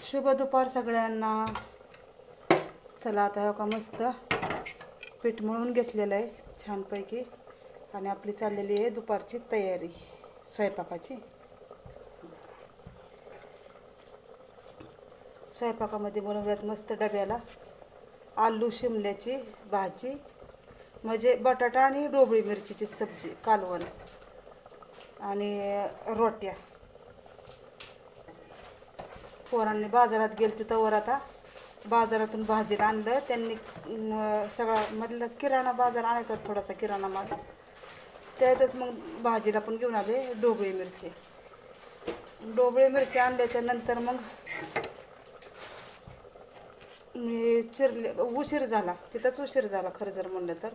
शुभ दुपार सगळ्यांना. चला आता हो का मस्त पीठ मळून घेतलेलं आहे छानपैकी. आणि आपली चाललेली आहे दुपारची तयारी स्वयंपाकाची. स्वयंपाकामध्ये बनवूयात मस्त डब्याला. आलू शिमल्याची भाजी म्हणजे बटाटा आणि डोबळी मिरचीची सब्जी कालवण आणि रोट्या. पोरांनी बाजारात गेले तवर आता. बाजारातून भाजीला आणलं. त्यांनी सगळा मधलं किराणा बाजार आणायचा होता थोडासा किराणा माल. त्यातच मग भाजीला पण घेऊन आले डोबळी मिरची. डोबळी मिरची आणल्याच्या नंतर मग मी चिरले उशीर झाला. तिथंच उशीर झाला खरं जर म्हणलं तर.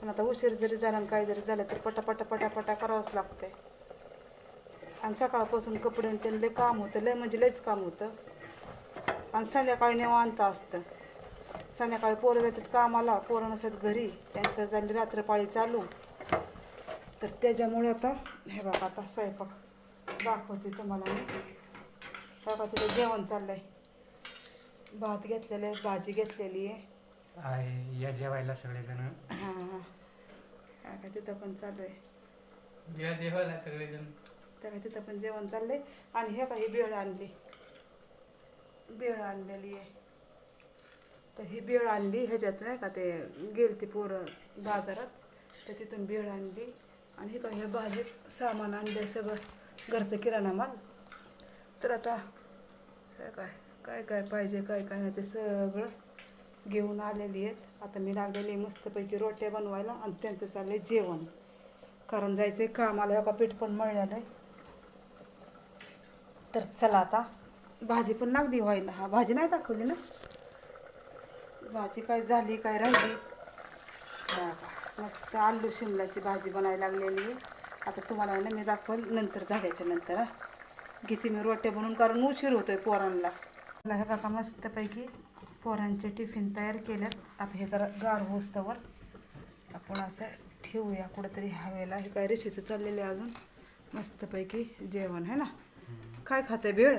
पण आता उशीर जरी झाला आणि काय जरी झालं तर पटापटा पटापटा करावंच लागतंय. आणि सकाळपासून कपडे आणि त्यांना लय काम होतं लय म्हणजे लयच काम होतं. आणि संध्याकाळी निवांत असतं. संध्याकाळी पोरं जातात कामाला पोरं नसतात घरी. त्यांचं झाली रात्रपाळी चालू. तर त्याच्यामुळे आता हे बघा आता स्वयंपाक दाखवते तुम्हाला मी. बघा तिथं जेवण चाललंय. भात घेतलेलं आहे भाजी घेतलेली आहे. या जेवायला सगळेजण. हां हां. काय काय तिथं पण चालू आहे. या जेवायला सगळेजण. त्यामुळे तिथं पण जेवण चाललंय. आणि हे काही बेळ आणली. बेळ आणलेली आहे. तर ही बेळ आणली ह्याच्यात नाही का ते गेल ती पोरं बाजारात. तर तिथून बेळ आणली. आणि हे काय ह्या भाजीत सामान आणलं सगळं घरचं किराणा माल. तर आता काय काय काय पाहिजे काय काय नाही ते सगळं घेऊन आलेली आहेत. आता मी लागलेली आहे मस्तपैकी रोट्या बनवायला आणि त्यांचं चाललंय जेवण. कारण जायचं आहे कामाला का पीठ पण मळलेलं आहे. तर चला आता. भाजी पण लागली व्हायला. हा भाजी नाही दाखवली ना? भाजी काय झाली काय राहिली. मस्त आलू शिमलाची भाजी बनायला लागलेली आहे. आता तुम्हाला ना मी दाखवल नंतर झाल्याच्यानंतर हा. घेते मी रोट्या बनवून कारण उशीर होतोय पोरांना. मला हे बघा मस्तपैकी पोरांचे टिफिन तयार केल्यात. आता हे जरा गार होस्तवर आपण असं ठेवूया कुठंतरी हवेला. हे काय रेषेचं चाललेलं आहे अजून? मस्तपैकी जेवण आहे ना? काय खाते भेळ?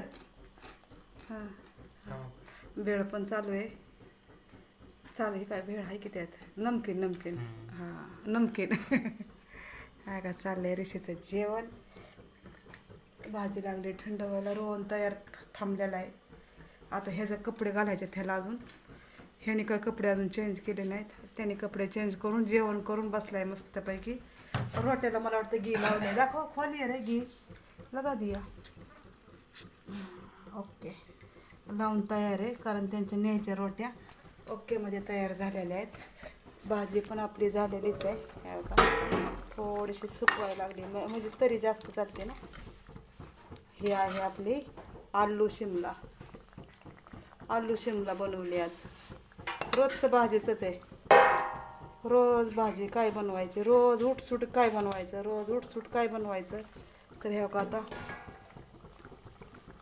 हां. भेळ पण चालू आहे. चालू आहे काय? भेळ आहे की त्यात? नमकीन नमकीन. हां नमकीन. काय का चाललंय रेषेचं जेवण. भाजी लागली थंड व्हायला रोवण तयार थांबलेला आहे. आता ह्याचे कपडे घालायचे त्याला अजून. ह्याने काय कपडे अजून चेंज केले नाहीत. त्याने कपडे चेंज करून जेवण करून बसलाय मस्तपैकी. रोट्याला मला वाटतं घी लावले दाखव खोली रे घी. लगा दिया. ओके. लावून तयार आहे कारण त्यांच्या न्यायच्या रोट्या ओकेमध्ये तयार झालेल्या आहेत. भाजी पण आपली झालेलीच आहे. बघा थोडीशी सुकवायला लागली. म्हणजे तरी जास्त चालते ना? ही आहे आपली आलू शिमला. आलू शिमला बनवली आज. रोजचं भाजीचंच आहे. रोज भाजी काय बनवायची? रोज उठसूट काय बनवायचं? रोज उठसूट काय बनवायचं? तर हे बघा आता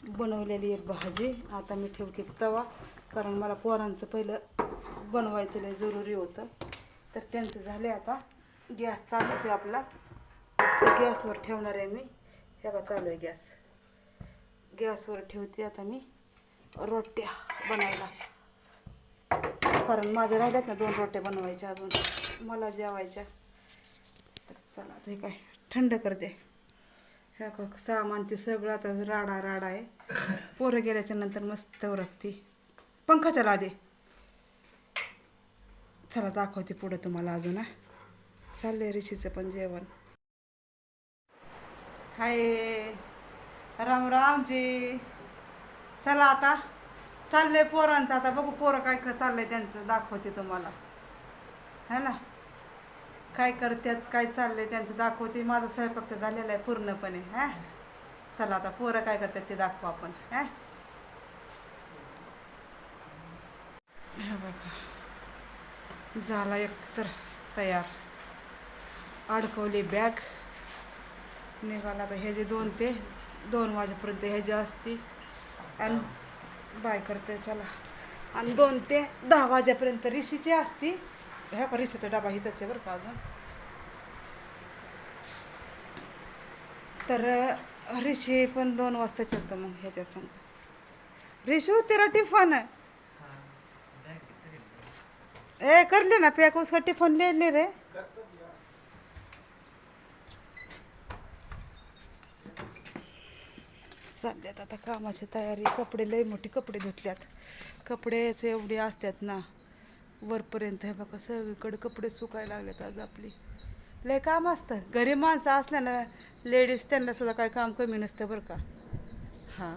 बनवलेली आहे भाजी. आता मी ठेवते तवा कारण मला पोरांचं पहिलं बनवायचं लय जरुरी होतं. तर त्यांचं झाले आता. गॅस चालूच आहे आपला. गॅसवर ठेवणार आहे मी. हे चालू आहे गॅस. गॅसवर ठेवते आता मी रोट्या बनायला. कारण माझ्या राहिल्यात ना दोन रोट्या बनवायच्या अजून. मला जेवायच्या. तर चला ते काय? थंड करते. ह्या का सामान ते सगळं आता राडा राडा आहे. पोरं गेल्याच्यानंतर मस्त उरकते पंखा चला दे चला दाखवते पुढं तुम्हाला अजून हा. चाललंय ऋषीचं पण जेवण. हाय. राम रामजी. चला आता. चाललंय पोरांचं. आता बघू पोरं काय क- चाललंय त्यांचं. दाखवते तुम्हाला. है ना? काय करतात काय चाललंय त्यांचं दाखवते. माझा स्वयंपाक तर झालेला आहे पूर्णपणे हा? चला आता पोरं काय करतात ते दाखवू आपण हा? हे बघा झाला एक तर तयार. अडकवली बॅग. निघाला आता ह्याचे दोन ते दोन वाजेपर्यंत ह्याची असती आणि बाय करते चला. आणि दोन ते दहा वाजेपर्यंत रिशीची असती ह्या परिस्थिती डाबा इथंच आहे बरं का अजून? तर रिशी पण दोन वाजताच येतं मग ह्याच्या संग. रिशू तेरा टिफन. ए करले ना पॅक उसका टिफन ले ले रे. सध्यात आता कामाची तयारी कपडे लय मोठी कपडे धुतल्यात. कपडेच एवढे असतात ना. वरपर्यंत. हे बघा सगळीकडे कपडे सुकायला लागलेत आज आपली. लय काम असतं. घरी माणसं असल्यानं लेडीज त्यांना सुद्धा काय काम कमी नसतं बरं का. हां.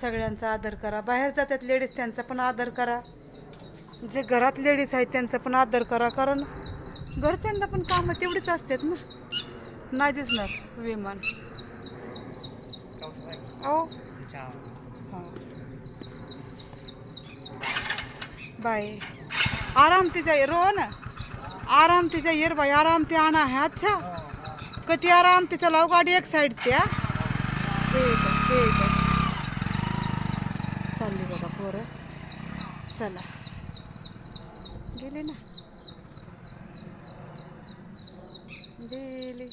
सगळ्यांचा आदर करा. बाहेर जातात लेडीज त्यांचा पण आदर करा. जे घरात लेडीज आहेत त्यांचा पण आदर करा. कारण घरच्यांना पण कामं तेवढीच असतात ना. नाही दिसणार विमान. अहो. हाँ. बाय आराम से जाइए रो ना. आराम से जाइए रे भाई आराम ते आना है अच्छा कति आराम से चलाओ गाड़ी एक साइड से ठीक आहे ठीक आहे. चालली बाबा पोरं. चला. गेली ना. गेली.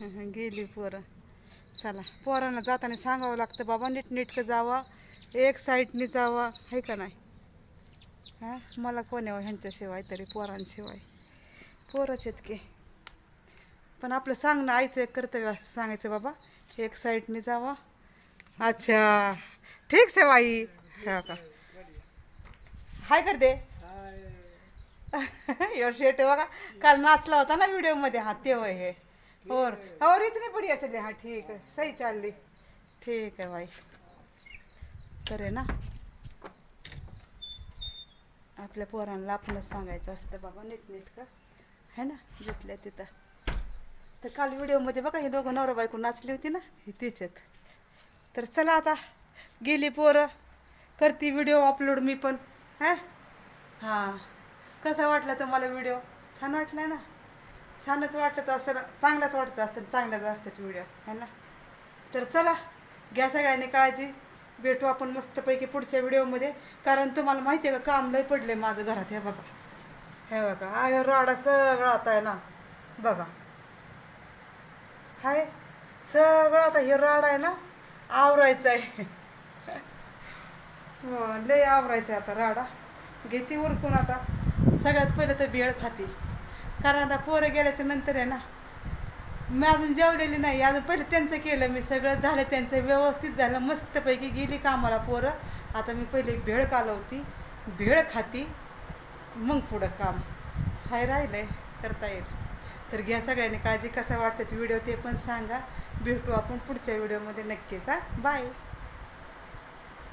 गेली पोरं. चला. पोरांना जाताना सांगावं लागतं बाबा नीट नीटकं जावा. एक साईडनी जावा. आहे का नाही? हा? मला कोण यावं हो ह्यांच्याशिवाय तरी पोरांशिवाय. पोरच आहेत की. पण आपलं सांगणं आईचं एक कर्तव्य असतं सांगायचं बाबा एक साईडने जावा. अच्छा. ठीक से बाई. हा का? हाय कर दे यो शेट बघा. काल नाचला होता ना व्हिडिओमध्ये हा ते वय हे. और और इतनी बढ़िया चले. हा ठीक आहे. सही चालली. ठीक आहे भाई करे ना. आपल्या पोरांना आपणच सांगायचं असतं बाबा नीट नीट का है ना? जिथल्या तिथं. तर काल व्हिडिओमध्ये बघा हे दोघं नवरा बायको नाचली होती ना ही तिच्यात. तर चला आता गेली पोरं. करती व्हिडिओ अपलोड मी पण. हां? कसा वाटला तुम्हाला व्हिडिओ? छान वाटला ना? छानच वाटत असेल चांगलाच वाटत असेल चांगल्याच असतात व्हिडिओ. है ना? तर चला घ्या सगळ्यांनी काळजी. भेटू आपण मस्तपैकी पुढच्या व्हिडिओमध्ये. कारण तुम्हाला माहिती आहे का काम लय पडले माझं घरात हे बघा. हे बघा हा हे राडा सगळा आता आहे ना. बघा. हाय सगळं आता हे राड आहे ना आवरायचं आहे हो लय आवरायचं आहे आता राडा घेते उरकून आता. सगळ्यात पहिलं तर भेळ खाते. कारण आता पोरं गेल्याच्यानंतर आहे ना मी अजून जेवलेली नाही. अजून पहिलं त्यांचं केलं मी सगळं झालं त्यांचं व्यवस्थित झालं. मस्तपैकी गेली कामाला पोरं. आता मी पहिले भेळ कालवती भेळ खाती मग पुढं काम. हाय राहिलंय करता येईल. तर घ्या सगळ्यांनी काळजी कसं वाटतं व्हिडिओ ते पण सांगा. भेटू आपण पुढच्या व्हिडिओमध्ये नक्कीच हा. बाय.